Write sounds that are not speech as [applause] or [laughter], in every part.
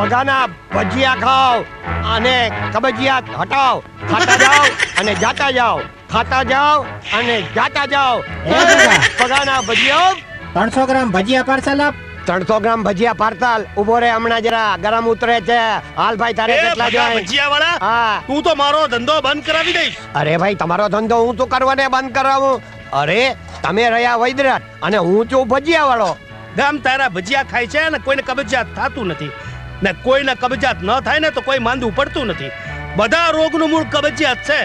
બધાના ભજીયા ખાઓ અને કબજિયાત હટાવ. ખાતા જાઓ અને જાતા જાઓ. ખાતા જાઓ અને જાતા જાઓ. બધાના ભજીયા. ત્રણસો ગ્રામ ભજીયા પાર્સલ આપ. ત્રણસો ગ્રામ ભજીયા પાર્સલ. ઊભો રે હમણાં જરા. ગરમ ઉતરે છે. હાલ ભાઈ તારે કેટલા જોઈએ ભજીયા ભજીયાવાળા, હા. તું તો મારો ધંધો બંધ કરાવી દઈશ. અરે ભાઈ તમારો ધંધો હું તો કરવાને બંધ કરાવું. અરે તમે રહ્યા વૈદ્યનાથ અને હું છું ભજીયા વાળો ગામ તારા ભજીયા ખાય છે અને કોઈને કબજિયાત થતું નથી. ને કોઈને કબજિયાત ન થાય ને તો કોઈ માંદું પડતું નથી. બધા રોગનું મૂળ કબજિયાત છે.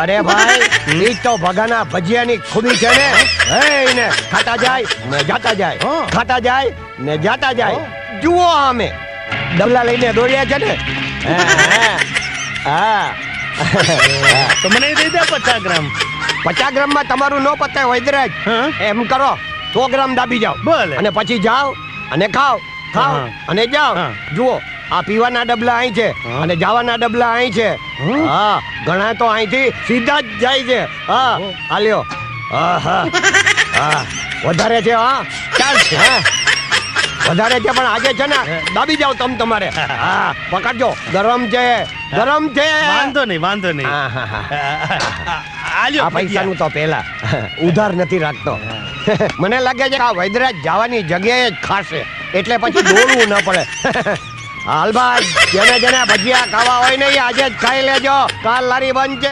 અરે ભાઈ ઈ તો ભગાના ભજીયાની ખૂબી છે ને. હે ને ખાતા જાય ને જાતા જાય. હા. ખાતા જાય ને જાતા જાય. જુઓ આમે. ડબલા લઈને દોડ્યા છે ને. હા, હા તો મને દઈ દે પચાસ ગ્રામ. પચાસ ગ્રામમાં તમારું નો પતે વૈદ્યરાજ હા. એમ કરો સો ગ્રામ દાબી જાઓ. અને પછી જાઓ અને ખાઓ. ખાઓ હા. અને જાઓ. જુઓ આ પીવાના ડબલા અહીં છે અને જવાના ડબલા અહીં છે. હા. ઘણા તો અહીંથી સીધા જ જાય છે. હા ઓહ. હાલ્યો હા હા. હા વધારે છે હા. ચાલ. હા. વધારે છે પણ આજે છે ને દાબી જાઓ તમ તમારે. હા. પકડજો. ગરમ છે. ગરમ છે. વાંધો નહીં વાંધો નહીં. આ પૈસાનું તો પેલા. ઉધાર નથી રાખતો. મને લાગે છે કે આ વૈદરાજ જવાની જગ્યાએ જ ખાશે. એટલે પછી દોડવું ન પડે. [laughs] હાલ ભાઈ, જેને જેને ભજીયા ખાવા હોય ને આજે જ ખાઈ લેજો. કાલ લારી બંધ છે